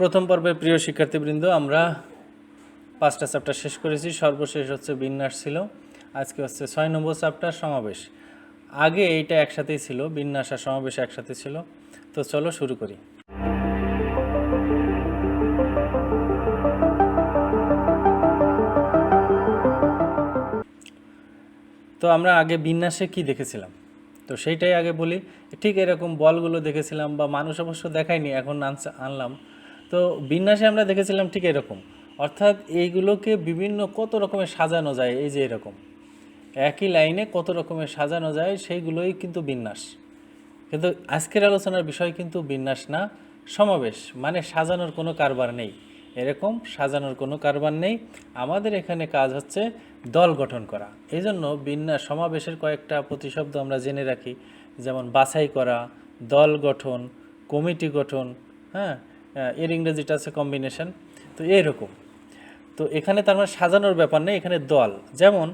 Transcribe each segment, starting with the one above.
প্রথম পর্বের প্রিয় শিক্ষার্থীবৃন্দ, আমরা পাঁচটা চ্যাপ্টার শেষ করেছি। সর্বশেষ হচ্ছে বিন্যাস ছিল। আজকে হচ্ছে ছয় নম্বর চ্যাপ্টার সমাবেশ। আগে এইটা একসাথেই ছিল, বিন্যাস আর সমাবেশ একসাথে ছিল। তো চলো শুরু করি। তো আমরা আগে বিন্যাসে কি দেখেছিলাম? তো সেইটাই আগে বলি। ঠিক এরকম বলগুলো দেখেছিলাম বা মানুষ অবশ্য দেখায়নি, এখন আনলাম। তো বিন্যাসে আমরা দেখেছিলাম ঠিক এরকম। অর্থাৎ এইগুলোকে বিভিন্ন কত রকমের সাজানো যায়, এই যে এরকম। একই লাইনে কত রকমের সাজানো যায়, সেইগুলোই কিন্তু বিন্যাস। কিন্তু আজকের আলোচনার বিষয় কিন্তু বিন্যাস না, সমাবেশ। মানে সাজানোর কোনো কারবার নেই। এরকম সাজানোর কোনো কারবার নেই। আমাদের এখানে কাজ হচ্ছে দল গঠন করা। এই জন্য বিন্যাস সমাবেশের কয়েকটা প্রতিশব্দ আমরা জেনে রাখি। যেমন বাছাই করা, দল গঠন, কমিটি গঠন হ্যাঁ? এর ইংরেজিটা আছে কম্বিনেশন তো এইরকম। তো এখানে তার মানে সাজানোর ব্যাপার নেই, এখানে দল। যেমন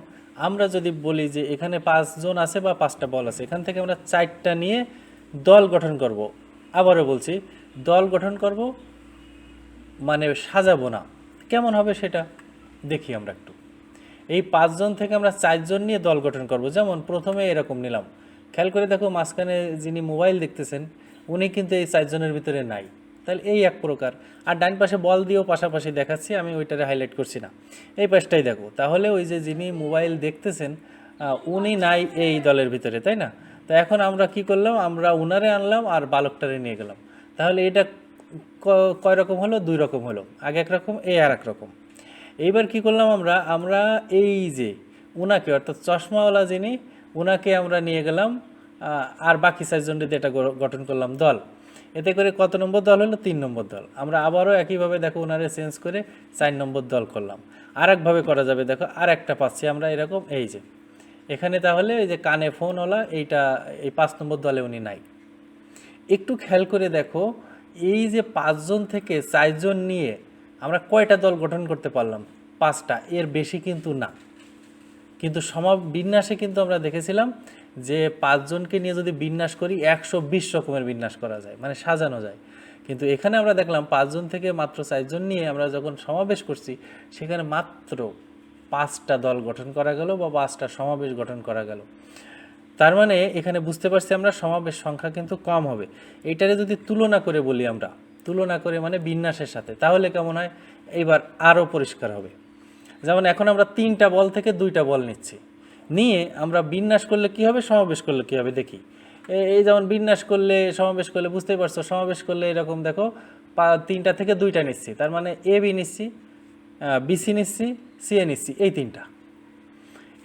আমরা যদি বলি যে এখানে পাঁচজন আছে বা পাঁচটা বল আছে, এখান থেকে আমরা চারটা নিয়ে দল গঠন করব। আবারও বলছি, দল গঠন করব মানে সাজাবো না। কেমন হবে সেটা? দেখি আমরা একটু। এই পাঁচজন থেকে আমরা চারজন নিয়ে দল গঠন করব। যেমন প্রথমে এরকম নিলাম। খেয়াল করে দেখো মাঝখানে যিনি মোবাইল দেখতেছেন, উনি কিন্তু এই চারজনের ভিতরে নাই। তাহলে এই এক প্রকার। আর ডান পাশে বল দিয়েও পাশাপাশি দেখাচ্ছি, আমি ওইটারে হাইলাইট করছি না। এই পাশটাই দেখো, তাহলে ওই যে যিনি মোবাইল দেখতেছেন উনি নাই এই দলের ভিতরে, তাই না? তো এখন আমরা কি করলাম, আমরা উনারে আনলাম আর বালকটারে নিয়ে গেলাম। তাহলে এটা কয় রকম হলো? দুই রকম হলো। আগে এক রকম এই আর এক রকম। এইবার কি করলাম আমরা? আমরা এই যে উনাকে, অর্থাৎ চশমাওয়ালা যিনি, উনাকে আমরা নিয়ে গেলাম আর বাকি চারজনকে এটা গঠন করলাম দল। এতে করে কত নম্বর দল হলো? তিন নম্বর দল। আমরা আবারও একইভাবে দেখো ওনারে চেঞ্জ করে চার নম্বর দল করলাম। আর একভাবে করা যাবে দেখো আর একটা পাচ্ছি আমরা এরকম, এই যে। এখানে তাহলে এই যে কানে ফোনওয়ালা এইটা, এই পাঁচ নম্বর দলে উনি নাই। একটু খেয়াল করে দেখো, এই যে পাঁচজন থেকে চারজন নিয়ে আমরা কয়টা দল গঠন করতে পারলাম? পাঁচটা। এর বেশি কিন্তু না। কিন্তু সমা বিন্যাসে কিন্তু আমরা দেখেছিলাম যে পাঁচজনকে নিয়ে যদি বিন্যাস করি, একশো বিশ রকমের বিন্যাস করা যায় মানে সাজানো যায়। কিন্তু এখানে আমরা দেখলাম পাঁচজন থেকে মাত্র চারজন নিয়ে আমরা যখন সমাবেশ করছি, সেখানে মাত্র পাঁচটা দল গঠন করা গেল বা পাঁচটা সমাবেশ গঠন করা গেল। তার মানে এখানে বুঝতে পারছি আমরা সমাবেশ সংখ্যা কিন্তু কম হবে। এইটারে যদি তুলনা করে বলি আমরা, তুলনা করে মানে বিন্যাসের সাথে, তাহলে কেমন হয়? এইবার আরও পরিষ্কার হবে। যেমন এখন আমরা তিনটা বল থেকে দুইটা বল নিচ্ছি। নিয়ে আমরা বিন্যাস করলে কি হবে, সমাবেশ করলে কি হবে, দেখি। এই যেমন বিন্যাস করলে, সমাবেশ করলে, বুঝতেই পারছ, সমাবেশ করলে এরকম দেখো তিনটা থেকে দুইটা নিচ্ছি, তার মানে এ, বি নিচ্ছি বিসি নিচ্ছি, সি, এ নিচ্ছি, এই তিনটা।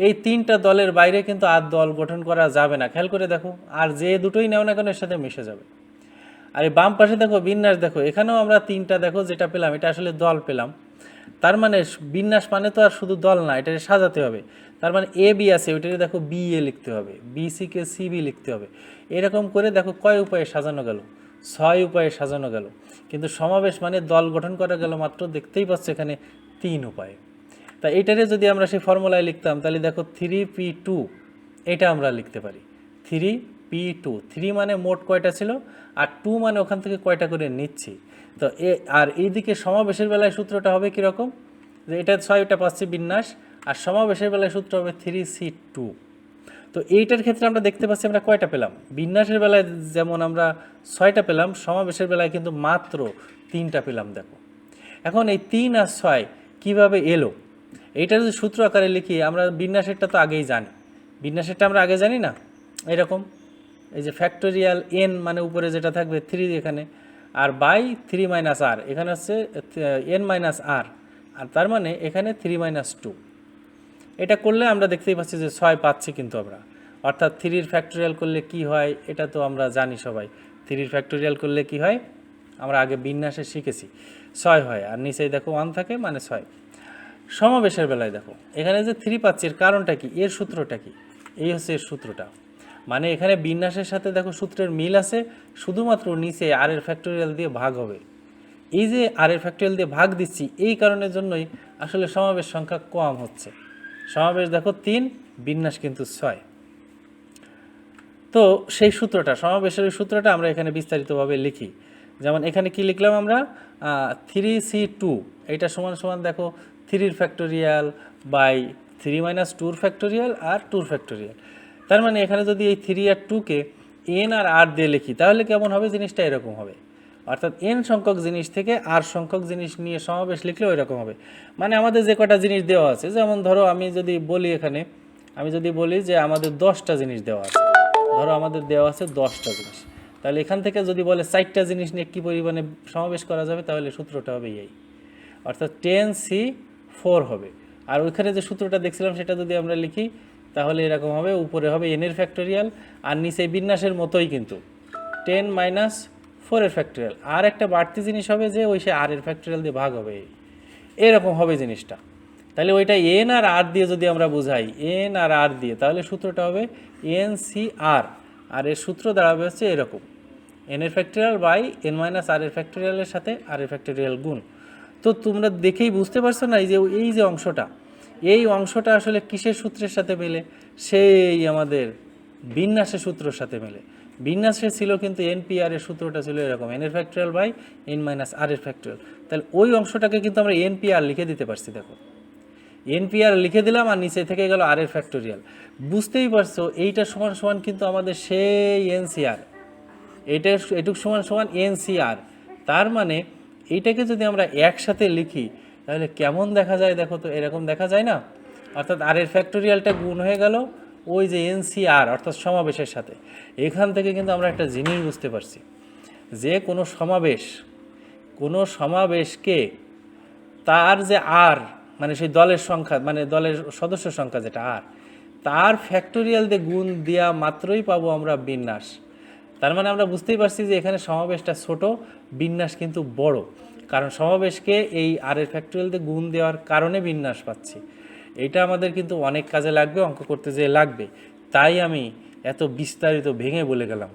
এই তিনটা দলের বাইরে কিন্তু আর দল গঠন করা যাবে না। খেয়াল করে দেখো, আর যে দুটোই নেও না কেন এর সাথে মিশে যাবে। আর এই বাম পাশে দেখো, বিন্যাস দেখো, এখানেও আমরা তিনটা দেখো, যেটা পেলাম, এটা আসলে দল পেলাম। তার মানে বিন্যাস মানে তো আর শুধু দল না এটাকে সাজাতে হবে। তার মানে এ বি আছে, ওইটাকে দেখো বি এ লিখতে হবে। বি সিকে সি বি লিখতে হবে। এরকম করে দেখো কয় উপায়ে সাজানো গেল? ছয় উপায়ে সাজানো গেল। কিন্তু সমাবেশ মানে দল গঠন করা গেল মাত্র, দেখতেই পাচ্ছ এখানে তিন উপায়ে। তা এইটারে যদি আমরা সেই ফর্মুলায় লিখতাম, তাহলে দেখো থ্রি পি টু এটা আমরা লিখতে পারি। থ্রি পি টু থ্রি মানে মোট কয়টা ছিল? আর টু মানে ওখান থেকে কয়টা করে নিচ্ছি? তো এ, আর এইদিকে সমাবেশের বেলায় সূত্রটা হবে কীরকম? যে এটা ছয়টা পাচ্ছি বিন্যাস আর সমাবেশের বেলায় সূত্র হবে থ্রি সি টু তো এইটার ক্ষেত্রে আমরা দেখতে পাচ্ছি আমরা কয়টা পেলাম? বিন্যাসের বেলায় যেমন আমরা ছয়টা পেলাম, সমাবেশের বেলায় কিন্তু মাত্র তিনটা পেলাম, দেখো। এখন এই তিন আর ছয় কীভাবে এলো? এইটা যদি সূত্র আকারে লিখি, আমরা বিন্যাসেরটা তো আগেই জানি। বিন্যাসেরটা আমরা আগে জানি না? এরকম। এই যে ফ্যাক্টোরিয়াল এন মানে উপরে যেটা থাকবে থ্রি এখানে, আর বাই থ্রি মাইনাস আর এখানে হচ্ছে এন মাইনাস আর আর তার মানে এখানে থ্রি মাইনাস টু এটা করলে আমরা দেখতেই পাচ্ছি যে ছয় পাচ্ছি কিন্তু আমরা। অর্থাৎ থ্রির ফ্যাক্টোরিয়াল করলে কি হয়, এটা তো আমরা জানি সবাই। থ্রির ফ্যাক্টোরিয়াল করলে কি হয়? আমরা আগে বিন্যাসে শিখেছি। ছয় হয়, আর নিচেই দেখো ওয়ান থাকে মানে ছয়। সমাবেশের বেলায় দেখো, এখানে যে থ্রি পাচ্ছি, এর কারণটা কি? এর সূত্রটা কি? এই হচ্ছে এর সূত্রটা। মানে এখানে বিন্যাসের সাথে দেখো সূত্রের মিল আছে, শুধুমাত্র নিচে আর এর ফ্যাক্টোরিয়াল দিয়ে ভাগ হবে। এই যে আর এর ফ্যাক্টোরিয়াল দিয়ে ভাগ দিচ্ছি, এই কারণের জন্যই আসলে সমাবেশ সংখ্যা কম হচ্ছে। সমাবেশ দেখো তিন, বিন্যাস কিন্তু ছয়। তো সেই সূত্রটা, সমাবেশের সূত্রটা আমরা এখানে বিস্তারিতভাবে লিখি। যেমন এখানে কি লিখলাম আমরা? থ্রি সি টু এটা সমান সমান দেখো থ্রির ফ্যাক্টোরিয়াল বাই থ্রি মাইনাস টুর ফ্যাক্টোরিয়াল আর টুর ফ্যাক্টোরিয়াল তার মানে এখানে যদি এই থ্রি আর টুকে এন আর আর দিয়ে লিখি, তাহলে কেমন হবে? জিনিসটা এরকম হবে। অর্থাৎ এন সংখ্যক জিনিস থেকে আর সংখ্যক জিনিস নিয়ে সমাবেশ লিখলেও এরকম হবে। মানে আমাদের যে কটা জিনিস দেওয়া আছে, যেমন ধরো আমি যদি বলি এখানে, আমি যদি বলি যে আমাদের দশটা জিনিস দেওয়া আছে, ধরো আমাদের দেওয়া আছে দশটা জিনিস। তাহলে এখান থেকে যদি বলে চারটা জিনিস নিয়ে কী পরিমাণে সমাবেশ করা যাবে, তাহলে সূত্রটা হবে এই। অর্থাৎ টেন সি ফোর হবে। আর ওইখানে যে সূত্রটা দেখছিলাম, সেটা যদি আমরা লিখি, তাহলে এরকম হবে, উপরে হবে এনের ফ্যাক্টোরিয়াল আর নিচে বিন্যাসের মতোই কিন্তু। টেন মাইনাস ফোরের ফ্যাক্টোরিয়াল আর একটা বাড়তি জিনিস হবে যে, ওই সে আর এর ফ্যাক্টোরিয়াল দিয়ে ভাগ হবে। এরকম হবে জিনিসটা। তাহলে ওইটা এন আর আর দিয়ে যদি আমরা বুঝাই, এন আর আর দিয়ে, তাহলে সূত্রটা হবে এন সি আর। আর এর সূত্র দাঁড়াবে হচ্ছে এরকম। এন এর factorial by N minus R এর ফ্যাক্টোরিয়ালের সাথে আর এর ফ্যাক্টোরিয়াল গুণ। তো তোমরা দেখেই বুঝতে পারছ না এই যে এই যে অংশটা। এই অংশটা আসলে কিসের সূত্রের সাথে মেলে? সেই আমাদের বিন্যাসের সূত্রের সাথে মেলে। বিন্যাসে ছিল কিন্তু এনপিআর এর সূত্রটা ছিল এরকম এন এর factorial by N minus R এর ফ্যাক্টোরিয়াল তাহলে ওই অংশটাকে কিন্তু আমরা এনপিআর লিখে দিতে পারছি, দেখো। এনপিআর লিখে দিলাম আর নিচে থেকে গেল আর এর ফ্যাক্টোরিয়াল বুঝতেই পারছ, এইটা সমান সমান কিন্তু আমাদের সেই এনসিআর এটা এটুক সমান সমান এনসিআর তার মানে এইটাকে যদি আমরা একসাথে লিখি, তাহলে কেমন দেখা যায় দেখো তো? এরকম দেখা যায় না? অর্থাৎ আর এর ফ্যাক্টোরিয়ালটা গুণ হয়ে গেল ওই যে এনসিআর, অর্থাৎ সমাবেশের সাথে। এখান থেকে কিন্তু আমরা একটা জিনিস বুঝতে পারছি। যে কোনো সমাবেশ, কোনো সমাবেশকে তার যে আর মানে সেই দলের সংখ্যা মানে দলের সদস্য সংখ্যা যেটা আর, তার ফ্যাক্টোরিয়াল দিয়ে গুণ দেওয়া মাত্রই পাবো আমরা বিন্যাস। তার মানে আমরা বুঝতেই পারছি যে এখানে সমাবেশটা ছোট, বিন্যাস কিন্তু বড়। কারণ সমাবেশকে এই আরের ফ্যাক্টোরিয়াল দিয়ে গুণ দেওয়ার কারণে বিন্যাস পাচ্ছি। এটা আমাদের কিন্তু অনেক কাজে লাগবে, অঙ্ক করতে যেয়ে লাগবে। তাই আমি এত বিস্তারিত ভেঙে বলে গেলাম।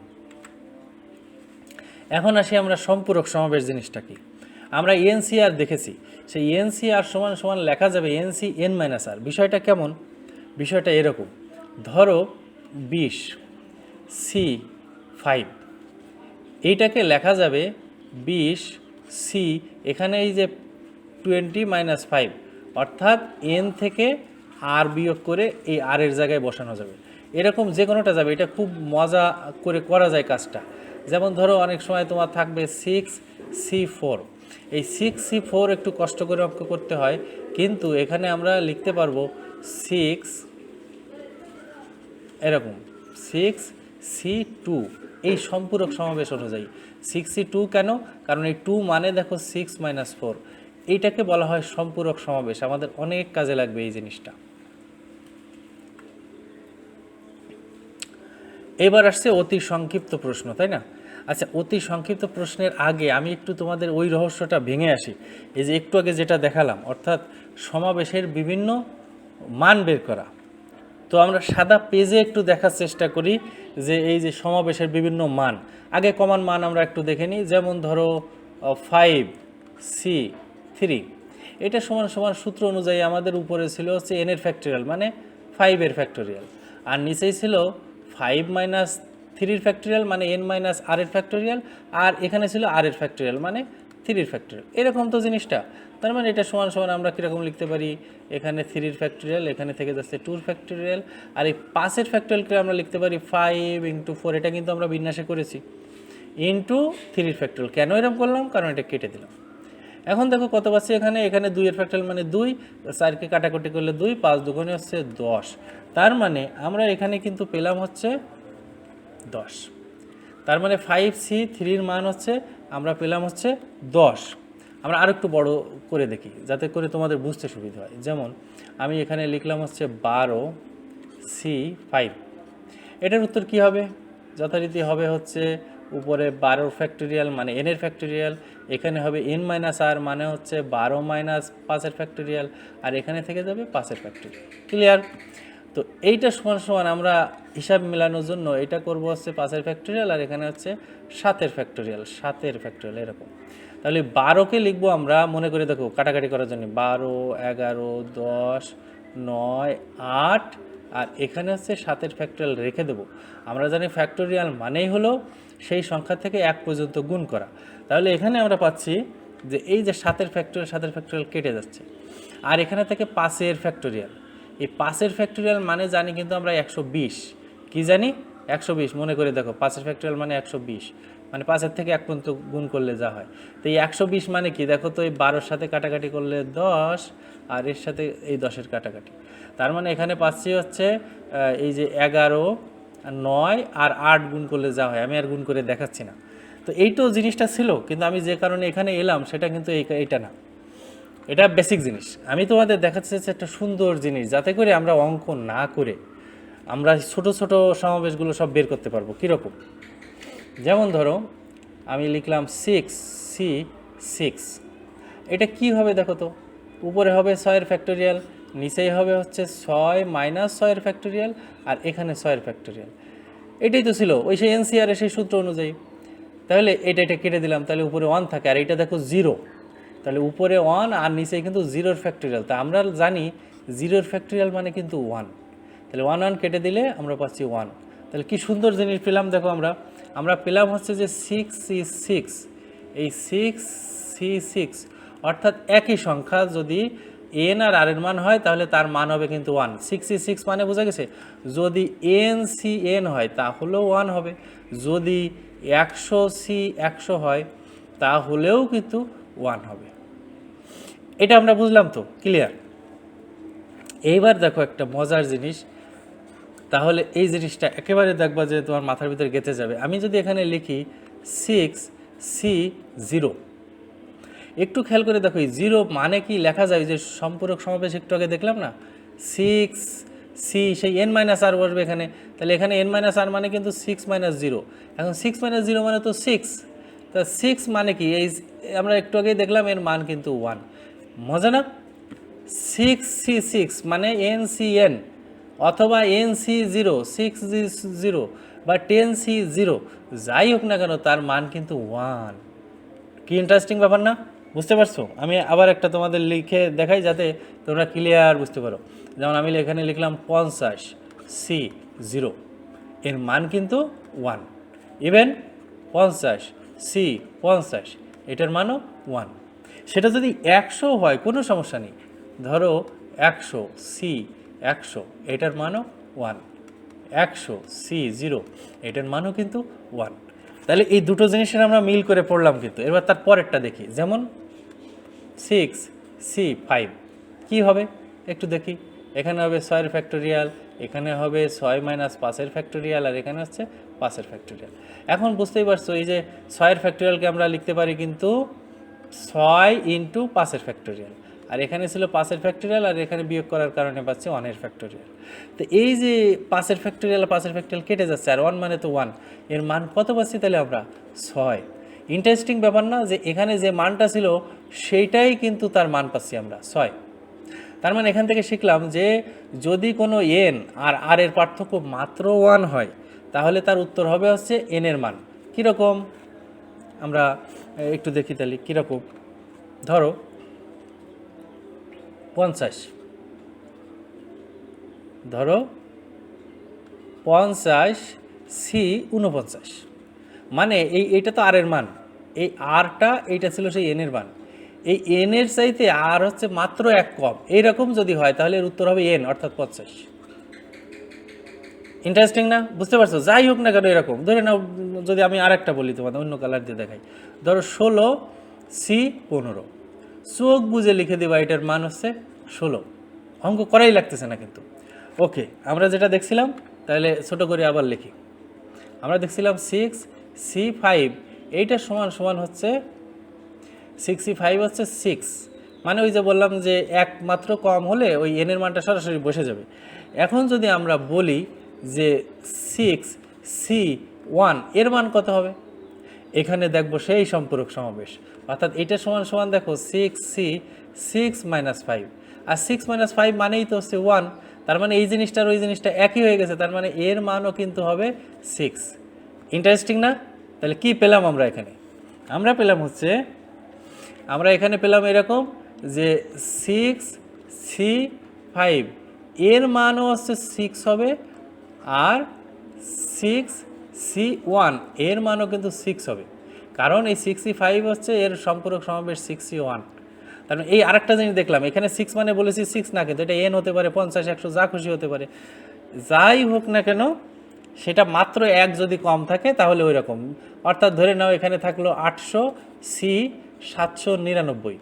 এখন আসি আমরা সম্পূরক সমাবেশ জিনিসটা কি। আমরা এনসিআর দেখেছি। সেই এনসিআর সমান সমান লেখা যাবে এনসি এন মাইনাস আর। বিষয়টা কেমন? বিষয়টা এরকম। ধরো বিশ, সি ফাইভ। এইটাকে লেখা যাবে বিশ, সি। এখানে এই যে টোয়েন্টি মাইনাস ফাইভ। অর্থাৎ এন থেকে আর বিয়োগ করে এই আর এর জায়গায় বসানো যাবে। এরকম যে কোনোটা যাবে, এটা খুব মজা করে করা যায় কাজটা। যেমন ধরো, অনেক সময় তোমার থাকবে সিক্স সি ফোর এই সিক্স সি ফোর একটু কষ্ট করে অঙ্ক করতে হয়, কিন্তু এখানে আমরা লিখতে পারব সিক্স এরকম সিক্স সি টু এই সম্পূরক সমাবেশ অনুযায়ী। সিক্স সি টু কেন? কারণ এই টু মানে দেখো সিক্স মাইনাস ফোর এইটাকে বলা হয় সম্পূরক সমাবেশ। আমাদের অনেক কাজে লাগবে এই জিনিসটা। এবার আসছে অতি সংক্ষিপ্ত প্রশ্ন, তাই না? আচ্ছা অতি সংক্ষিপ্ত প্রশ্নের আগে আমি একটু তোমাদের ওই রহস্যটা ভেঙে আসি। এই যে একটু আগে যেটা দেখালাম, অর্থাৎ সমাবেশের বিভিন্ন মান বের করা। তো আমরা সাদা পেজে একটু দেখার চেষ্টা করি যে এই যে সমাবেশের বিভিন্ন মান। আগে কমান মান আমরা একটু দেখে নিই। যেমন ধরো ফাইভ সি থ্রি এটা সমান সমান সূত্র অনুযায়ী আমাদের উপরে ছিল হচ্ছে এনের ফ্যাক্টোরিয়াল মানে ফাইভের ফ্যাক্টোরিয়াল আর নিচেই ছিল ফাইভ মাইনাস থ্রির ফ্যাক্টোরিয়াল মানে এন মাইনাস আর এর ফ্যাক্টোরিয়াল আর এখানে ছিল আর এর ফ্যাক্টোরিয়াল মানে থ্রির ফ্যাক্টোরিয়াল এরকম তো জিনিসটা। তার মানে এটা সমান সমান আমরা কীরকম লিখতে পারি? এখানে থ্রির ফ্যাক্টোরিয়াল এখানে থেকে যাচ্ছে টুর ফ্যাক্টোরিয়াল আর এই পাঁচের ফ্যাক্টোরিয়ালকে আমরা লিখতে পারি ফাইভ ইন্টু ফোর এটা কিন্তু আমরা বিন্যাসে করেছি। ইন্টু থ্রির ফ্যাক্টোরিয়াল কেন এরকম করলাম? কারণ এটা কেটে দিলাম। এখন দেখো কত পাচ্ছি এখানে? এখানে দুইয়ের ফ্যাক্টোরিয়াল মানে দুই, চারকে কাটাকুটি করলে দুই, পাঁচ দুগুণে হচ্ছে দশ। তার মানে আমরা এখানে কিন্তু পেলাম হচ্ছে দশ। তার মানে ফাইভ সি থ্রির মান হচ্ছে, আমরা পেলাম হচ্ছে দশ। আমরা আরও একটু বড় করে দেখি, যাতে করে তোমাদের বুঝতে সুবিধা হয়। যেমন, আমি এখানে লিখলাম হচ্ছে বারো সি ফাইভ এটার উত্তর কি হবে? যথারীতি হবে হচ্ছে উপরে বারোর ফ্যাক্টোরিয়াল মানে এনের ফ্যাক্টোরিয়াল এখানে হবে এন মাইনাস আর মানে হচ্ছে বারো মাইনাস পাঁচের ফ্যাক্টোরিয়াল আর এখানে থেকে যাবে পাঁচের ফ্যাক্টোরিয়াল ক্লিয়ার তো এইটা সমান সমান আমরা হিসাব মেলানোর জন্য এটা করব হচ্ছে পাঁচের ফ্যাক্টোরিয়াল আর এখানে হচ্ছে সাতের ফ্যাক্টোরিয়াল সাতের ফ্যাক্টোরিয়াল এরকম। তাহলে বারোকে লিখব আমরা, মনে করে দেখো, কাটাকাটি করার জন্য বারো, এগারো, দশ, নয়, আট আর এখানে হচ্ছে সাতের ফ্যাক্টোরিয়াল রেখে দেবো। আমরা জানি ফ্যাক্টোরিয়াল মানেই হলো সেই সংখ্যা থেকে এক পর্যন্ত গুণ করা। তাহলে এখানে আমরা পাচ্ছি যে এই যে সাতের ফ্যাক্টরিয়াল সাতের ফ্যাক্টরিয়াল কেটে যাচ্ছে। আর এখানে থেকে পাঁচের ফ্যাক্টরিয়াল এই পাঁচের ফ্যাক্টরিয়াল মানে জানি কিন্তু আমরা একশো বিশ। কী জানি? একশো বিশ। মনে করে দেখো, পাঁচের ফ্যাক্টরিয়াল মানে একশো বিশ। মানে পাঁচের থেকে এক পর্যন্ত গুণ করলে যা হয়। তো এই একশো বিশ মানে কি? দেখো তো এই বারোর সাথে কাটাকাটি করলে দশ, আর এর সাথে এই দশের কাটাকাটি। তার মানে এখানে পাচ্ছি হচ্ছে এই যে এগারো, নয় আর আট গুণ করলে যা হয়। আমি আর গুণ করে দেখাচ্ছি না। তো এইটাও জিনিসটা ছিল, কিন্তু আমি যে কারণে এখানে এলাম, সেটা কিন্তু এই এইটা না। এটা বেসিক জিনিস। আমি তোমাদের দেখাতে চাইছি একটা সুন্দর জিনিস, যাতে করে আমরা অঙ্ক না করে আমরা ছোট ছোট সমাবেশগুলো সব বের করতে পারব। কীরকম? যেমন ধরো, আমি লিখলাম সিক্স সি সিক্স এটা কি হবে দেখো তো? উপরে হবে ছয়ের ফ্যাক্টোরিয়াল নিচেই হবে হচ্ছে ছয় মাইনাস ছয়ের ফ্যাক্টোরিয়াল আর এখানে ছয়ের ফ্যাক্টোরিয়াল এটাই তো ছিল, ওই সেই এনসিআর সেই সূত্র অনুযায়ী। তাহলে এটা এটা কেটে দিলাম, তাহলে উপরে ওয়ান থাকে, আর এটা দেখো জিরো তাহলে উপরে ওয়ান আর নিচে কিন্তু জিরোর ফ্যাক্টোরিয়াল তা আমরা জানি জিরোর ফ্যাক্টোরিয়াল মানে কিন্তু ওয়ান তাহলে ওয়ান ওয়ান কেটে দিলে আমরা পাচ্ছি ওয়ান তাহলে কি সুন্দর জিনিস পেলাম দেখো আমরা। আমরা পেলাম হচ্ছে যে সিক্স সি সিক্স এই সিক্স সি সিক্স অর্থাৎ একই সংখ্যা যদি এন আর আর এর মান হয়, তাহলে তার মান হবে কিন্তু ওয়ান সিক্স সি সিক্স মানে বোঝা গেছে, যদি এন সি এন হয়, তাহলেও ওয়ান হবে। যদি একশো সি একশো হয়, তাহলেও কিন্তু ওয়ান হবে। এটা আমরা বুঝলাম তো ক্লিয়ার এইবার দেখো একটা মজার জিনিস। তাহলে এই জিনিসটা একেবারে দেখবা যে তোমার মাথার ভিতরে গেঁথে যাবে। আমি যদি এখানে লিখি সিক্স সি জিরো একটু খেয়াল করে দেখো জিরো মানে কি? লেখা যায় যে সম্পূরক সমাবেশ একটু আগে দেখলাম না? সিক্স সি সেই এন মাইনাস আর বসবে এখানে। তাহলে এখানে এন মাইনাস আর মানে কিন্তু সিক্স মাইনাস জিরো এখন সিক্স মাইনাস জিরো মানে তো সিক্স তা সিক্স মানে কি? এই আমরা একটু আগেই দেখলাম এর মান কিন্তু ওয়ান মজা না? সিক্স সি সিক্স মানে এন সি এন অথবা N C zero, six zero বা টেন সি জিরো, যাই হোক না কেন, তার মান কিন্তু ওয়ান কি ইন্টারেস্টিং ব্যাপার না? বুঝতে পারছ? আমি আবার একটা তোমাদের লিখে দেখাই যাতে তোমরা ক্লিয়ার বুঝতে পারো। যেমন আমি এখানে লিখলাম পঞ্চাশ সি জিরো, এর মান কিন্তু ওয়ান ইভেন পঞ্চাশ সি পঞ্চাশ, এটার মানও ওয়ান সেটা যদি একশো হয়, কোনো সমস্যা নেই। ধরো একশো সি একশো, এটার মানও ওয়ান একশো সি জিরো এটার মানও কিন্তু ওয়ান তাহলে এই দুটো জিনিসের আমরা মিল করে পড়লাম কিন্তু। এবার তার পরেরটা দেখি। যেমন সিক্স সি ফাইভ কী হবে? একটু দেখি। এখানে হবে ছয়ের ফ্যাক্টোরিয়াল এখানে হবে ছয় মাইনাস পাঁচের ফ্যাক্টোরিয়াল আর এখানে হচ্ছে পাঁচের ফ্যাক্টোরিয়াল এখন বুঝতেই পারছ, এই যে ছয়ের ফ্যাক্টোরিয়ালকে আমরা লিখতে পারি কিন্তু ছয় ইন্টু পাঁচের ফ্যাক্টোরিয়াল আর এখানে ছিল পাঁচের ফ্যাক্টোরিয়াল আর এখানে বিয়োগ করার কারণে পাচ্ছি ওয়ানের ফ্যাক্টোরিয়াল তো এই যে পাঁচের ফ্যাক্টোরিয়াল পাঁচের ফ্যাক্টোরিয়াল কেটে যাচ্ছে আর ওয়ান মানে তো ওয়ানের মান কত পাচ্ছি তাহলে আমরা? ছয়। ইন্টারেস্টিং ব্যাপার না যে এখানে যে মানটা ছিল সেইটাই কিন্তু তার মান পাচ্ছি আমরা, ছয়। তার মানে এখান থেকে শিখলাম যে যদি কোনো এন আর আর এর পার্থক্য মাত্র ওয়ান হয়, তাহলে তার উত্তর হবে হচ্ছে এন এর মান। কীরকম? আমরা একটু দেখি তাহলে, কীরকম? ধরো পঞ্চাশ। ধরো, পঞ্চাশ সি উনপঞ্চাশ মানে এই এটা তো আর এর মান। এই আরটা এইটা ছিল সেই এনের মান। এই এনের চাইতে আর হচ্ছে মাত্র এক কম। এইরকম যদি হয় তাহলে এর উত্তর হবে এন, অর্থাৎ পঞ্চাশ। ইন্টারেস্টিং না? বুঝতে পারছ? যাই হোক না কেন এরকম। ধরে নাও, যদি আমি আর একটা বলি তোমাদের, অন্য কালার দিয়ে দেখাই। ধরো ষোলো সি পনেরো। চোখ বুঝে লিখে দেবা, এটার মান হচ্ছে ষোলো। অঙ্ক করাই লাগতেছে না কিন্তু। ওকে, আমরা যেটা দেখছিলাম, তাহলে ছোট করে আবার লিখি। আমরা দেখছিলাম সিক্স সি ফাইভ এইটা সমান সমান হচ্ছে সিক্সটি ফাইভ হচ্ছে সিক্স মানে ওই যে বললাম যে একমাত্র কম হলে ওই এনের মানটা সরাসরি বসে যাবে। এখন যদি আমরা বলি যে সিক্স সি ওয়ানের মান কত হবে? এখানে দেখব সেই সম্পূরক সমাবেশ। অর্থাৎ এটা সমান সমান দেখো six C six minus five আর সিক্স মাইনাস ফাইভ মানেই তো হচ্ছে ওয়ান তার মানে এই জিনিসটার ওই জিনিসটা একই হয়ে গেছে, তার মানে এর মানও কিন্তু হবে সিক্স ইন্টারেস্টিং না? তাহলে কি পেলাম আমরা এখানে? আমরা পেলাম হচ্ছে, আমরা এখানে পেলাম এরকম যে সিক্স সি ফাইভ এর মানও হচ্ছে সিক্স হবে আর সিক্স সি ওয়ানের মানও কিন্তু সিক্স হবে। কারণ এই সিক্সটি ফাইভ হচ্ছে এর সম্পূরক সমাবেশ সিক্সটি ওয়ান তার মানে এই আরেকটা জিনিস দেখলাম, এখানে সিক্স মানে বলেছি সিক্স না, কিন্তু এটা এন হতে পারে, পঞ্চাশ, একশো, যা খুশি হতে পারে। যাই হোক না কেন, সেটা মাত্র এক যদি কম থাকে, তাহলে ওই রকম অর্থাৎ ধরে নাও এখানে থাকল আটশো সি সাতশো নিরানব্বই।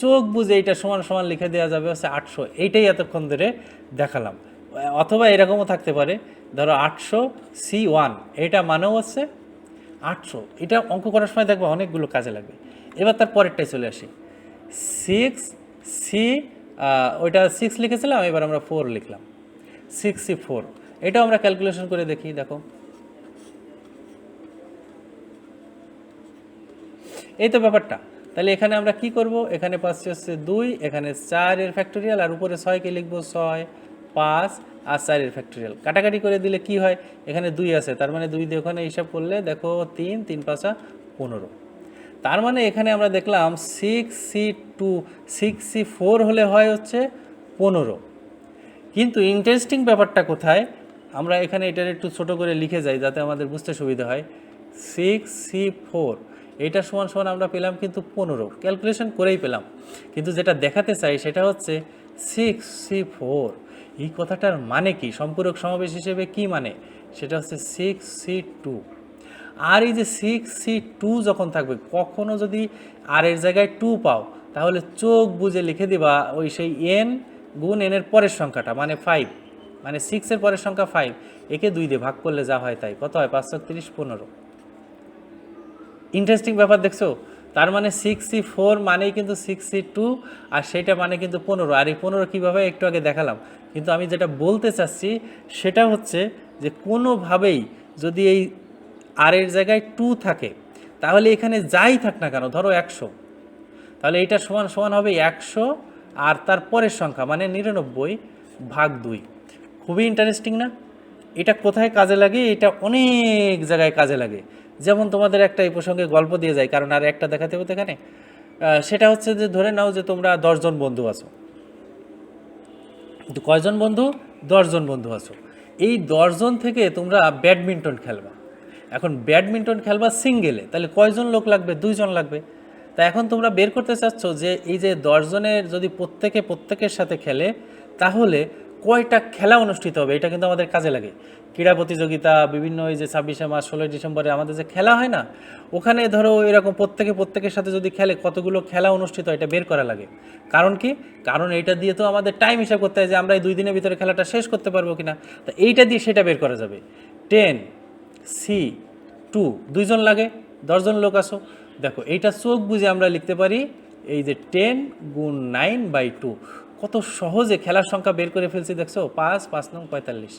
চোখ বুঝে এইটা সমান সমান লিখে দেওয়া যাবে হচ্ছে আটশো। এইটাই এতক্ষণ ধরে দেখালাম। অথবা এরকমও থাকতে পারে, ধরো আটশো সি ওয়ান এটা মানেও হচ্ছে আটশো। এটা অঙ্ক করার সময় দেখবে অনেকগুলো কাজে লাগবে। এবার তার পরেরটাই চলে আসি। সিক্স সি ওইটা সিক্স লিখেছিলাম, এবার আমরা ফোর লিখলাম। সিক্স সি ফোর এটাও আমরা ক্যালকুলেশন করে দেখি, দেখো। এই তো ব্যাপারটা। তাহলে এখানে আমরা কি করব? এখানে পাচ্ছি হচ্ছে দুই, এখানে চারের ফ্যাক্টোরিয়াল আর উপরে ছয়কে লিখব ছয়। পাঁচ আর চারের ফ্যাক্টোরিয়াল কাটাকাটি করে দিলে কি হয়? এখানে দুই আছে, তার মানে দুই দিয়ে ওখানে হিসাব করলে দেখো তিন তিন পাঁচা পনেরো। তার মানে এখানে আমরা দেখলাম six C two six C four হলে হয় হচ্ছে পনেরো। কিন্তু ইন্টারেস্টিং ব্যাপারটা কোথায়? আমরা এখানে এটার একটু ছোট করে লিখে যাই যাতে আমাদের বুঝতে সুবিধা হয়। সিক্স সি ফোর এটা সমান সমান আমরা পেলাম কিন্তু পনেরো। ক্যালকুলেশন করেই পেলাম। কিন্তু যেটা দেখাতে চাই সেটা হচ্ছে সিক্স সি ফোর এই কথাটার মানে কি? সম্পূরক সমাবেশ হিসেবে কি মানে? সেটা হচ্ছে সিক্স সি টু আর এই যে সিক্স সি টু যখন থাকবে, কখনো যদি আর এর জায়গায় টু পাও, তাহলে চোখ বুঝে লিখে দিবা ওই সেই এন গুণ এন এর পরের সংখ্যাটা মানে ফাইভ মানে সিক্সের পরের সংখ্যা ফাইভ একে দুই দিয়ে ভাগ করলে যা হয় তাই। কত হয়? পাঁচশো তিরিশ পনেরো। ইন্টারেস্টিং ব্যাপার দেখছ? তার মানে সিক্স সি ফোর মানেই কিন্তু সিক্স সি টু আর সেটা মানে কিন্তু পনেরো। আর এই পনেরো কীভাবে একটু আগে দেখালাম, কিন্তু আমি যেটা বলতে চাচ্ছি সেটা হচ্ছে যে কোনোভাবেই যদি এই আর এর জায়গায় টু থাকে, তাহলে এখানে যাই থাক না কেন, ধরো একশো। তাহলে এটা সমান সমান হবে একশো, আর তার পরের সংখ্যা মানে নিরানব্বই ভাগ দুই। খুবই ইন্টারেস্টিং না? এটা কোথায় কাজে লাগে? এটা অনেক জায়গায় কাজে লাগে। যেমন তোমাদের একটা এই প্রসঙ্গে গল্প দিয়ে যায়, কারণ আর একটা দেখাতে হবে এখানে। সেটা হচ্ছে যে ধরে নাও যে তোমরা দশজন বন্ধু আছো। কয়জন বন্ধু? দশজন বন্ধু আছো। এই দশজন থেকে তোমরা ব্যাডমিন্টন খেলবা। এখন ব্যাডমিন্টন খেলবা সিঙ্গেলে, তাহলে কয়জন লোক লাগবে? দুইজন লাগবে। তা এখন তোমরা বের করতে চাচ্ছ যে এই যে দশজনের যদি প্রত্যেকে প্রত্যেকের সাথে খেলে, তাহলে কয়টা খেলা অনুষ্ঠিত হবে? এটা কিন্তু আমাদের কাজে লাগে। ক্রীড়া প্রতিযোগিতা, বিভিন্ন ওই যে ছাব্বিশে মার্চ, ষোলোই ডিসেম্বরে আমাদের যে খেলা হয় না, ওখানে ধরো এরকম প্রত্যেকে প্রত্যেকের সাথে যদি খেলে, কতগুলো খেলা অনুষ্ঠিত এটা বের করা লাগে। কারণ কি? কারণ এইটা দিয়ে তো আমাদের টাইম হিসাব করতে হয় যে আমরা এই দুই দিনের ভিতরে খেলাটা শেষ করতে পারব কিনা। তা এইটা দিয়ে সেটা বের করা যাবে। টেন সি টু দুইজন লাগে, দশজন লোক আসো। দেখো, এইটা চোখ বুঝে আমরা লিখতে পারি, এই যে টেন গুণ নাইন বাই টু কত সহজে খেলার সংখ্যা বের করে ফেলছি, দেখছ? পাঁচ পাঁচ নং, পঁয়তাল্লিশ।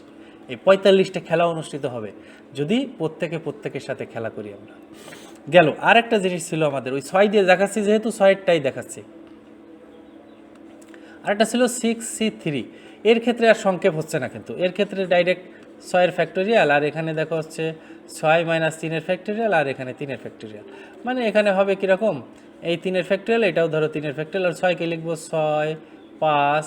এই পঁয়তাল্লিশটা খেলা অনুষ্ঠিত হবে। যদি প্রত্যেকে প্রত্যেকের সাথে খেলা করি আমরা। গেল আর একটা জিনিস ছিল আমাদের, ওই ছয় দিয়ে দেখাচ্ছি, যেহেতু ছয়েরটাই দেখাচ্ছি। আরেকটা ছিল সিক্স সি থ্রি এর ক্ষেত্রে আর সংক্ষেপ হচ্ছে না কিন্তু। এর ক্ষেত্রে ডাইরেক্ট ছয়ের ফ্যাক্টোরিয়াল আর এখানে দেখো হচ্ছে ছয় মাইনাস তিনের ফ্যাক্টোরিয়াল আর এখানে তিনের ফ্যাক্টোরিয়াল মানে এখানে হবে কীরকম? এই তিনের ফ্যাক্টোরিয়াল এটাও ধরো তিনের ফ্যাক্টোরিয়াল আর ছয়কে লিখব ছয় পাঁচ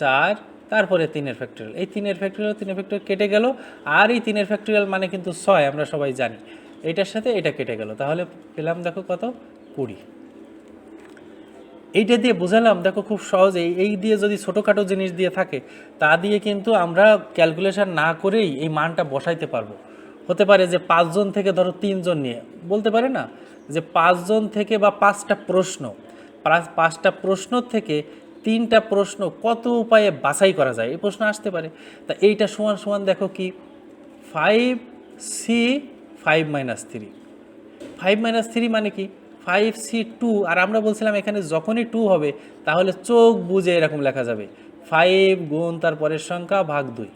চার তারপরে তিনের ফ্যাক্টোরিয়াল এই তিনের ফ্যাক্টোরিয়াল তিনের ফ্যাক্টোরিয়াল কেটে গেল, আর এই তিনের ফ্যাক্টরিয়াল মানে কিন্তু ছয়, আমরা সবাই জানি। এটার সাথে এটা কেটে গেল। তাহলে পেলাম দেখো কত? কুড়ি। এইটা দিয়ে বোঝালাম, দেখো খুব সহজে এই- দিয়ে যদি ছোটোখাটো জিনিস দিয়ে থাকে, তা দিয়ে কিন্তু আমরা ক্যালকুলেশন না করেই এই মানটা বসাইতে পারব। হতে পারে যে পাঁচজন থেকে ধরো তিনজন নিয়ে, বলতে পারে না? যে পাঁচজন থেকে বা পাঁচটা প্রশ্ন, পাঁচ- পাঁচটা প্রশ্ন থেকে তিনটা প্রশ্ন কত উপায়ে বাছাই করা যায়? এই প্রশ্ন আসতে পারে। তা এইটা সমান সমান দেখো কি? Five C five minus three five minus three মানে কি? ফাইভ সি টু আর আমরা বলছিলাম এখানে যখনই টু হবে, তাহলে চোখ বুঝে এরকম লেখা যাবে। ফাইভ গুণ তার পরের সংখ্যা ভাগ দুই।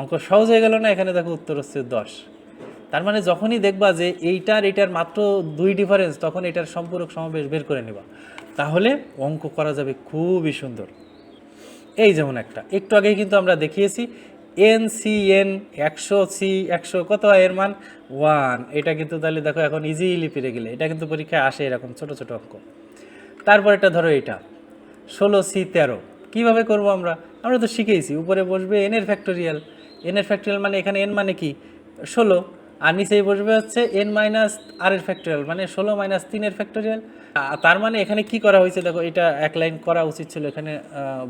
অঙ্ক সহজ হয়ে গেল না? এখানে দেখো উত্তর হচ্ছে দশ। তার মানে যখনই দেখবা যে এইটার, এটার মাত্র দুই ডিফারেন্স তখন এটার সম্পূরক সমাবেশ বের করে নেবা। তাহলে অঙ্ক করা যাবে খুবই সুন্দর। এই যেমন একটা, একটু আগেই কিন্তু আমরা দেখিয়েছি এন সি এন একশো সি একশো, কত এর মান? ওয়ান এটা কিন্তু তাহলে দেখো এখন ইজিলি পেরে গেলে, এটা কিন্তু পরীক্ষায় আসে এরকম ছোট ছোট অঙ্ক। তারপর এটা ধরো এটা, ষোলো সি তেরো। কীভাবে করব আমরা? আমরা তো শিখেইছি, উপরে বসবে এন এর ফ্যাক্টোরিয়াল এন এর ফ্যাক্টোরিয়াল মানে এখানে এন মানে কি? ষোলো। আর নিচেই বসবে হচ্ছে এন মাইনাস আর এর ফ্যাক্টোরিয়াল মানে ষোলো মাইনাস তিনের ফ্যাক্টোরিয়াল তার মানে এখানে কি করা হয়েছে? দেখো, এটা এক লাইন করা উচিত ছিল, এখানে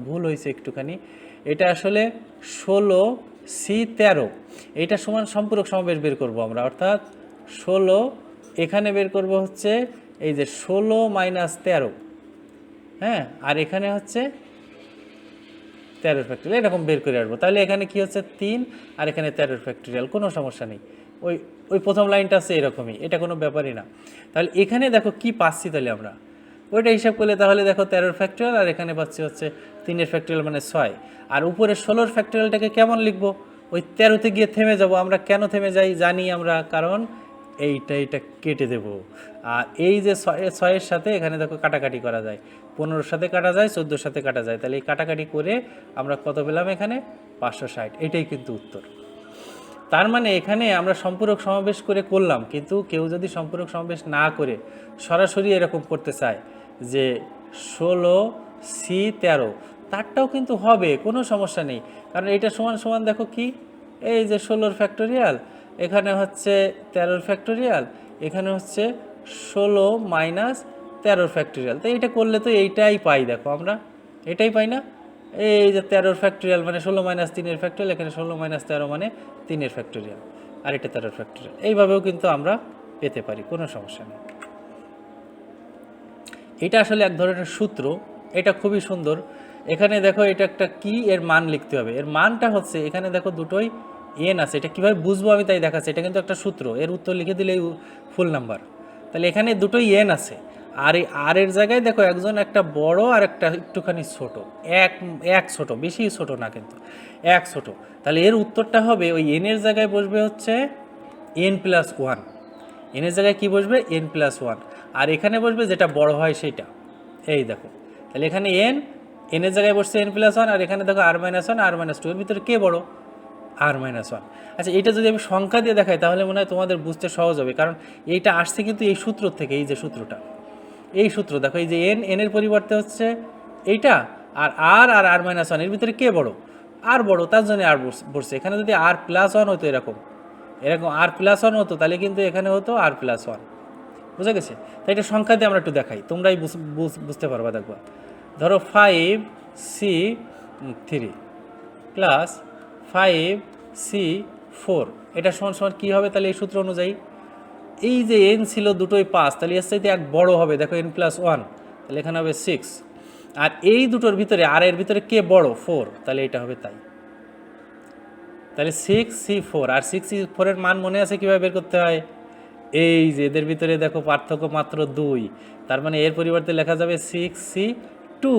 ভুল হয়েছে একটুখানি। এটা আসলে ষোলো সি তেরো, এটা সমান সম্পূরক সমাবেশ বের করব আমরা, অর্থাৎ ষোলো, এখানে বের করব হচ্ছে এই যে ষোলো মাইনাস তেরো হ্যাঁ? আর এখানে হচ্ছে তেরোর ফ্যাক্টরিয়াল এরকম বের করে আসব। তাহলে এখানে কি হচ্ছে? তিন, আর এখানে তেরোর ফ্যাক্টরিয়াল কোনো সমস্যা নেই। ওই ওই প্রথম লাইনটা আছে এরকমই, এটা কোনো ব্যাপারই না। তাহলে এখানে দেখো কি পাচ্ছি তাহলে আমরা? ওইটা হিসাব করলে তাহলে দেখো তেরোর ফ্যাক্টরিয়াল আর এখানে পাচ্ছি হচ্ছে তিনের ফ্যাক্টরিয়াল মানে ছয়। আর উপরে ষোলোর ফ্যাক্টরিয়ালটাকে কেমন লিখব? ওই তেরোতে গিয়ে থেমে যাব। আমরা কেন থেমে যাই জানি আমরা, কারণ এইটা এইটা কেটে দেব। আর এই যে ছয়, ছয়ের সাথে এখানে দেখো কাটাকাটি করা যায়। পনেরোর সাথে কাটা যায়, চোদ্দোর সাথে কাটা যায়। তাহলে এই কাটাকাটি করে আমরা কত পেলাম এখানে? পাঁচশো ষাট। এটাই কিন্তু উত্তর। তার মানে এখানে আমরা সম্পূরক সমাবেশ করে করলাম, কিন্তু কেউ যদি সম্পূরক সমাবেশ না করে সরাসরি এরকম করতে চায় যে ষোলো সি তেরো, তারটাও কিন্তু হবে, কোনো সমস্যা নেই। কারণ এটা সমান সমান দেখো কি? এই যে ষোলোর ফ্যাক্টোরিয়াল, এখানে হচ্ছে তেরোর ফ্যাক্টোরিয়াল, এখানে হচ্ছে ষোলো মাইনাস তেরোর ফ্যাক্টোরিয়াল। তো এইটা করলে তো এইটাই পাই দেখো আমরা। এটাই পাই না? এই যে তেরোর ফ্যাক্টোরিয়াল মানে ষোলো মাইনাস তিনের ফ্যাক্টোরিয়াল এখানে ষোলো মাইনাস তেরো মানে তিনের ফ্যাক্টোরিয়াল আর এটা তেরোর ফ্যাক্টোরিয়াল এইভাবেও কিন্তু আমরা পেতে পারি, কোনো সমস্যা নেই। এটা আসলে এক ধরনের সূত্র, এটা খুবই সুন্দর। এখানে দেখো এটা একটা কি, এর মান লিখতে হবে। এর মানটা হচ্ছে, এখানে দেখো দুটোই এন আছে। এটা কীভাবে বুঝব আমি তাই দেখাচ্ছি। এটা কিন্তু একটা সূত্র, এর উত্তর লিখে দিলেই ফুল নাম্বার তাহলে এখানে দুটোই এন আছে। আর এই আর এর জায়গায় দেখো একজন একটা বড় আর একটা একটুখানি ছোট। এক এক ছোট, বেশি ছোট না কিন্তু। এক ছোট। তাহলে এর উত্তরটা হবে, ওই এন এর জায়গায় বসবে হচ্ছে এন প্লাস ওয়ান এনের জায়গায় কী বসবে? এন প্লাস ওয়ান আর এখানে বসবে যেটা বড় হয় সেইটা এই দেখো। তাহলে এখানে এন এনের জায়গায় বসছে এন প্লাস ওয়ান আর এখানে দেখো r minus one r minus two এর ভিতরে কে বড়? আর মাইনাস ওয়ান আচ্ছা এটা যদি আমি সংখ্যা দিয়ে দেখাই, তাহলে মনে হয় তোমাদের বুঝতে সহজ হবে। কারণ এইটা আসছে কিন্তু এই সূত্র থেকে, এই যে সূত্রটা। এই সূত্র, দেখো এই যে এন এনের পরিবর্তে হচ্ছে এইটা, আর আর আর আর মাইনাস ওয়ানের ভিতরে কে বড়? আর বড়, তার জন্য আর বসছে। এখানে যদি আর প্লাস ওয়ান হতো এরকম এরকম আর প্লাস ওয়ান হতো, তাহলে কিন্তু এখানে হতো আর প্লাস ওয়ান বুঝা গেছে? তাই এটা সংখ্যা দিয়ে আমরা একটু দেখাই। তোমরাই বুঝ- বুঝ- বুঝতে পারবা, দেখবা। ধরো five C three plus five C four এটা সমান সমান কী হবে তাহলে এই সূত্র অনুযায়ী? এই যে এন ছিল দুটোই পাঁচ, তাহলে এর চাইতে এক বড় হবে। দেখো এন প্লাস ওয়ান তাহলে এখানে হবে সিক্স আর এই দুটোর ভিতরে, আর এর ভিতরে কে বড়? ফোর তাহলে এটা হবে তাই। তাহলে সিক্স সি ফোর আর সিক্স সি ফোরের মান মনে আছে কীভাবে বের করতে হয়? এই যে এদের ভিতরে দেখো পার্থক্য মাত্র দুই, তার মানে এর পরিবর্তে লেখা যাবে সিক্স সি টু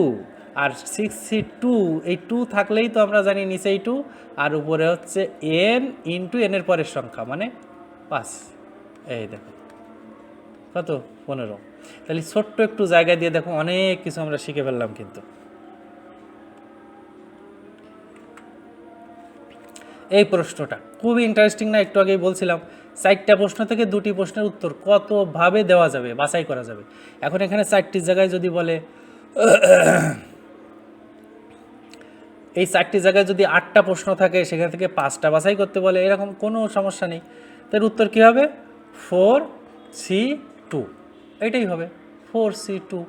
আর সিক্স সি টু এই টু থাকলেই তো আমরা জানি নিচেই টু আর উপরে হচ্ছে এন ইন্টু এনের পরের সংখ্যা মানে পাঁচ। এই দেখো। কত? পনেরো। তাহলে ছোট্ট একটু জায়গা দিয়ে দেখো, অনেক কিছু আমরা শিখে ফেললাম কিন্তু। এই প্রশ্নটা খুবই ইন্টারেস্টিং না? একটু আগেই বলছিলাম, চারটা প্রশ্ন থেকে দুটি প্রশ্নের উত্তর কতভাবে দেওয়া যাবে, বাছাই করা যাবে? এখন এখানে চারটি জায়গায় যদি বলে, এই চারটি জায়গায় যদি আটটা প্রশ্ন থাকে, সেখান থেকে পাঁচটা বাছাই করতে বলে, এরকম কোনো সমস্যা নেই। তার উত্তর কী হবে? Four C two. এটাই হবে। Four C two.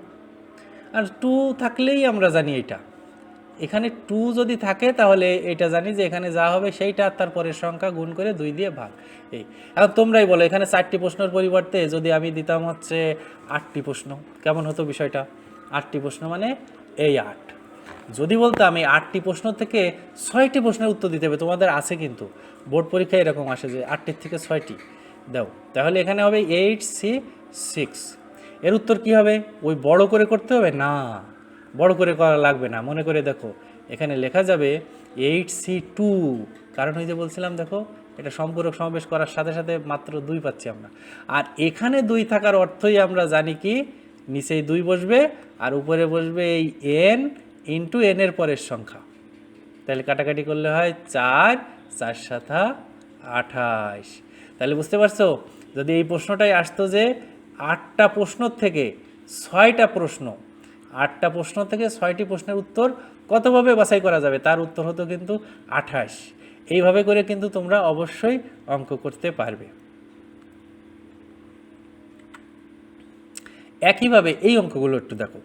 আর টু থাকলেই আমরা জানি এটা এখানে টু যদি থাকে তাহলে এটা জানি যে এখানে যা হবে সেইটা আর তার পরের সংখ্যা গুণ করে দুই দিয়ে ভাগ। এই। এখন তোমরাই বলো, এখানে চারটি প্রশ্নের পরিবর্তে যদি আমি দিতাম হচ্ছে আটটি প্রশ্ন, কেমন হতো বিষয়টা? আটটি প্রশ্ন মানে এই আট। যদি বলতাম এই আটটি প্রশ্ন থেকে ছয়টি প্রশ্নের উত্তর দিতে হবে, তোমাদের আছে কিন্তু। বোর্ড পরীক্ষায় এরকম আসে যে আটটির থেকে ছয়টি। দাও। তাহলে এখানে হবে এইট সি সিক্স এর উত্তর কি হবে? ওই বড় করে করতে হবে? না। বড় করে করা লাগবে না। মনে করে দেখো, এখানে লেখা যাবে এইট সি টু কারণ ওই যে বলছিলাম, দেখো, এটা সম্পূরক সমাবেশ করার সাথে সাথে মাত্র দুই পাচ্ছি আমরা। আর এখানে দুই থাকার অর্থই আমরা জানি কি? নিচেই দুই বসবে আর উপরে বসবে এই এন ইন্টু এনের পরের সংখ্যা। তাহলে কাটাকাটি করলে হয় চার চার সাথা আঠাশ। তাহলে বুঝতে পারছ? যদি এই প্রশ্নটাই আসতো যে আটটা প্রশ্ন থেকে ছয়টা প্রশ্ন, আটটা প্রশ্ন থেকে ছয়টি প্রশ্নের উত্তর কতভাবে বাছাই করা যাবে? তার উত্তর হতো কিন্তু আঠাশ। এইভাবে করে কিন্তু তোমরা অবশ্যই অঙ্ক করতে পারবে। একইভাবে এই অঙ্কগুলো একটু দেখো।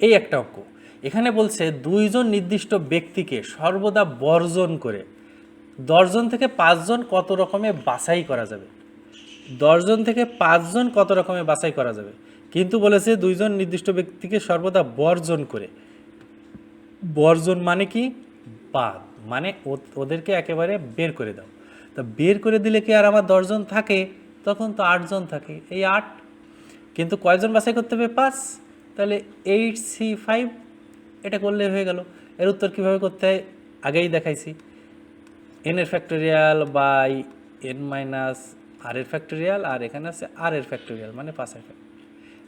এই একটা অঙ্ক। এখানে বলছে দুইজন নির্দিষ্ট ব্যক্তিকে সর্বদা বর্জন করে দশজন থেকে পাঁচজন কত রকমে বাছাই করা যাবে? দশজন থেকে পাঁচজন কত রকমে বাছাই করা যাবে? কিন্তু বলেছে দুইজন নির্দিষ্ট ব্যক্তিকে সর্বদা বর্জন করে। বর্জন মানে কি? বাদ। মানে ওদেরকে একেবারে বের করে দাও। তা বের করে দিলে কি আর আমার দশজন থাকে? তখন তো আটজন থাকে। এই আট? কিন্তু কয়জন বাছাই করতে হবে? পাঁচ? তাহলে এইট সি ফাইভ? এটা করলে হয়ে গেল। এর উত্তর কীভাবে করতে হয়? আগেই দেখাইছি। এন এর factorial by n minus r এর ফ্যাক্টোরিয়াল আর এখানে আছে আর এর ফ্যাক্টোরিয়াল মানে পাঁচের ফ্যাক্টোরিয়াল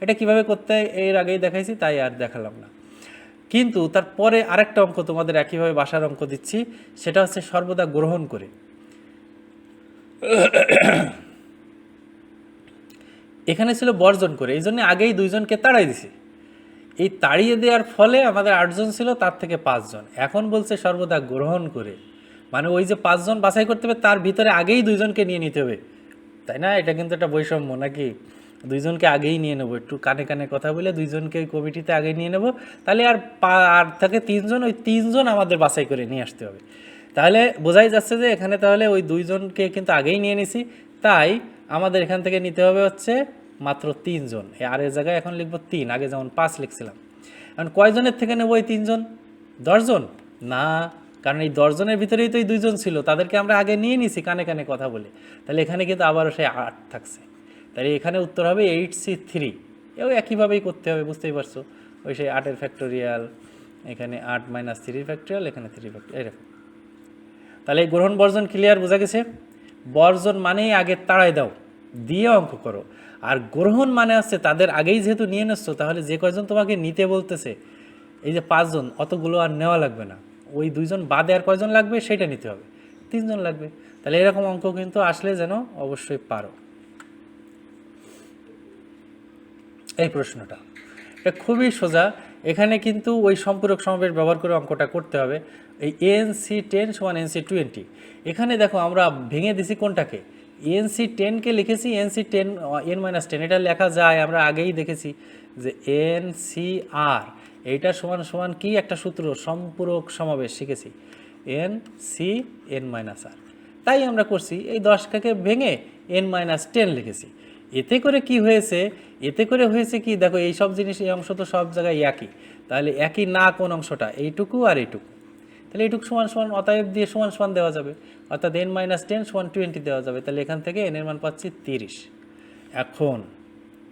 এটা কীভাবে করতে এর আগেই দেখাইছি, তাই আর দেখালাম না। কিন্তু তারপরে আরেকটা অঙ্ক তোমাদের একইভাবে বাসার অঙ্ক দিচ্ছি, সেটা হচ্ছে সর্বদা গ্রহণ করে। এখানে ছিল বর্জন করে, এই জন্য আগেই দুইজনকে তাড়াই দিছি। এই তাড়িয়ে দেওয়ার ফলে আমাদের আটজন ছিল, তার থেকে পাঁচজন। এখন বলছে সর্বদা গ্রহণ করে। মানে ওই যে পাঁচজন বাছাই করতে হবে, তার ভিতরে আগেই দুইজনকে নিয়ে নিতে হবে। তাই না? এটা কিন্তু একটা বৈষম্য নাকি? দুইজনকে আগেই নিয়ে নেব, একটু কানে কানে কথা বলে দুইজনকে ওই কমিটিতে আগে নিয়ে নেব। তাহলে আর আর থাকে তিনজন, ওই তিনজন আমাদের বাছাই করে নিয়ে আসতে হবে। তাহলে বোঝাই যাচ্ছে যে এখানে তাহলে ওই দুইজনকে কিন্তু আগেই নিয়ে নিছি। তাই আমাদের এখান থেকে নিতে হবে হচ্ছে মাত্র তিনজন। আর এর জায়গায় এখন লিখব তিন, আগে যেমন পাঁচ লিখছিলাম। এখন কয়জনের থেকে নেব এই তিনজন? দশজন? না কারণ এই দশজনের ভিতরেই তো এই দুইজন ছিল, তাদেরকে আমরা আগে নিয়ে নিছি, কানে কানে কথা বলে। তাহলে এখানে কিন্তু আবারও সেই আট থাকছে। তাহলে এখানে উত্তর হবে এইট সি থ্রি এও একইভাবেই করতে হবে, বুঝতেই পারছ? ওই সেই আটের ফ্যাক্টোরিয়াল এখানে আট মাইনাস থ্রি ফ্যাক্টোরিয়াল এখানে থ্রি ফ্যাক্টোরিয়াল এরকম তাহলে এই গ্রহণ বর্জন ক্লিয়ার বোঝা গেছে? বর্জন মানেই আগে তাড়াই দাও, দিয়ে অঙ্ক করো। আর গ্রহণ মানে হচ্ছে তাদের আগেই যেহেতু নিয়ে নিচ্ছ, তাহলে যে কয়জন তোমাকে নিতে বলতেছে, এই যে পাঁচজন, অতগুলো আর নেওয়া লাগবে না। ওই দুইজন বাদে আর কয়জন লাগবে সেটা নিতে হবে। তিনজন লাগবে। তাহলে এরকম অঙ্ক কিন্তু আসলে যেন অবশ্যই পারো। এই প্রশ্নটা। এটা খুবই সোজা। এখানে কিন্তু ওই সম্পূরক সমাবেশ ব্যবহার করে অঙ্কটা করতে হবে। এই এন সি টেন সমান এন সি টোয়েন্টি এখানে দেখো আমরা ভেঙে দিছি কোনটাকে? এন সি টেনকে লিখেছি n C ten n minus ten এটা লেখা যায়, আমরা আগেই দেখেছি যে এন সি আর এইটা সমান সমান কি একটা সূত্র? সম্পূরক সমাবেশ শিখেছি। N, C, n minus r. তাই আমরা করছি, এই দশটাকে ভেঙে এন মাইনাস টেন লিখেছি। এতে করে কি হয়েছে? এতে করে হয়েছে কি? দেখো, এই সব জিনিস, এই অংশ তো সব জায়গায় একই। তাহলে একই না কোন অংশটা? এইটুকু আর এইটুকু। তাহলে এইটুকু সমান সমান, অতএব দিয়ে সমান সমান দেওয়া যাবে। অর্থাৎ এন মাইনাস টেন সমান টোয়েন্টি দেওয়া যাবে। তাহলে এখান থেকে এন এর মান পাচ্ছি তিরিশ। এখন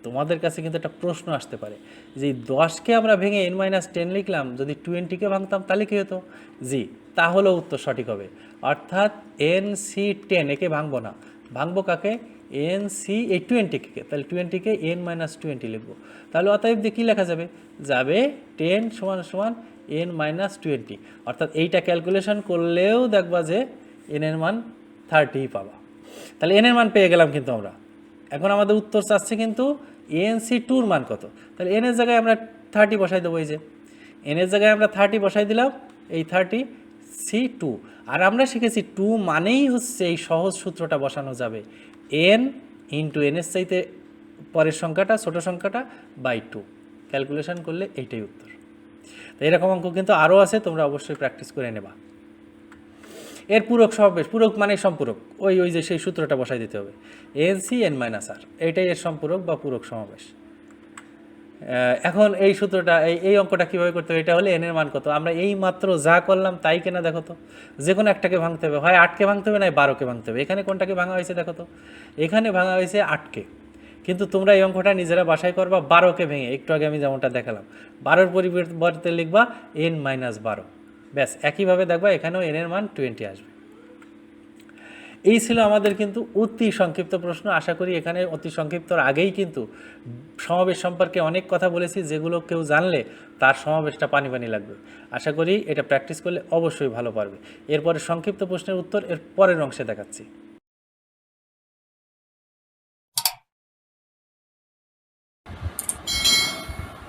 তোমাদের কাছে কিন্তু একটা প্রশ্ন আসতে পারে, যে দশকে আমরা ভেঙে এন মাইনাস টেন লিখলাম, যদি টোয়েন্টিকে ভাঙতাম, তাহলে কী হতো? জি, তাহলেও উত্তর সঠিক হবে। অর্থাৎ এন সি টেন একে ভাঙবো না। ভাঙবো কাকে? এন সি এই টোয়েন্টিকে তাহলে টোয়েন্টিকে এন মাইনাস টোয়েন্টি লিখব। তাহলে অতএব দিয়ে কী লেখা যাবে? যাবে টেন সমান সমান এন মাইনাস টোয়েন্টি অর্থাৎ এইটা ক্যালকুলেশন করলেও দেখবা যে এন এর মান থার্টি পাবা। তাহলে এন এর মান পেয়ে গেলাম কিন্তু আমরা। এখন আমাদের উত্তর চাচ্ছে কিন্তু এন সি টুর মান কত? তাহলে এন এর জায়গায় আমরা থার্টি বসাই দেবো, এই যে। এন এর জায়গায় আমরা থার্টি বসাই দিলাম, এই থার্টি সি টু আর আমরা শিখেছি টু মানেই হচ্ছে এই সহজ সূত্রটা বসানো যাবে। এন ইন্টু এন এর চাইতে পরের সংখ্যাটা, ছোট সংখ্যাটা বাই টু ক্যালকুলেশন করলে এইটাই উত্তর। তো এরকম অঙ্ক কিন্তু আরও আছে, তোমরা অবশ্যই প্র্যাকটিস করে নেবা। এর পূরক সমাবেশ পূরক মানে সম্পূরক। ওই ওই যে সেই সূত্রটা বসাই দিতে হবে। N C n minus r এটাই এর সম্পূরক বা পূরক সমাবেশ। এখন এই সূত্রটা, এই এই অঙ্কটা কীভাবে করতে হবে? এটা হলে এনের মান কত? আমরা এই মাত্র যা করলাম তাই কেনা দেখো তো। যে কোনো একটাকে ভাঙতে হবে। হয় আটকে ভাঙতে হবে না বারোকে ভাঙতে হবে। এখানে কোনটাকে ভাঙা হয়েছে দেখো তো? এখানে ভাঙা হয়েছে আটকে। কিন্তু তোমরা এই অঙ্কটা নিজেরা বাসায় করবা বারোকে ভেঙে। একটু আগে আমি যেমনটা দেখালাম। বারোর পরিবর্তে লিখবা এন মাইনাস বারো। ব্যাস, একইভাবে দেখবা এখানেও এন এর মান টোয়েন্টি আসবে। এই ছিল আমাদের কিন্তু অতি সংক্ষিপ্ত প্রশ্ন। আশা করি এখানে অতি সংক্ষিপ্তর আগেই কিন্তু সমাবেশ সম্পর্কে অনেক কথা বলেছি, যেগুলো কেউ জানলে তার সমাবেশটা পানি পানি লাগবে। আশা করি এটা প্র্যাকটিস করলে অবশ্যই ভালো পারবে। এরপরে সংক্ষিপ্ত প্রশ্নের উত্তর, এর পরের অংশে দেখাচ্ছি।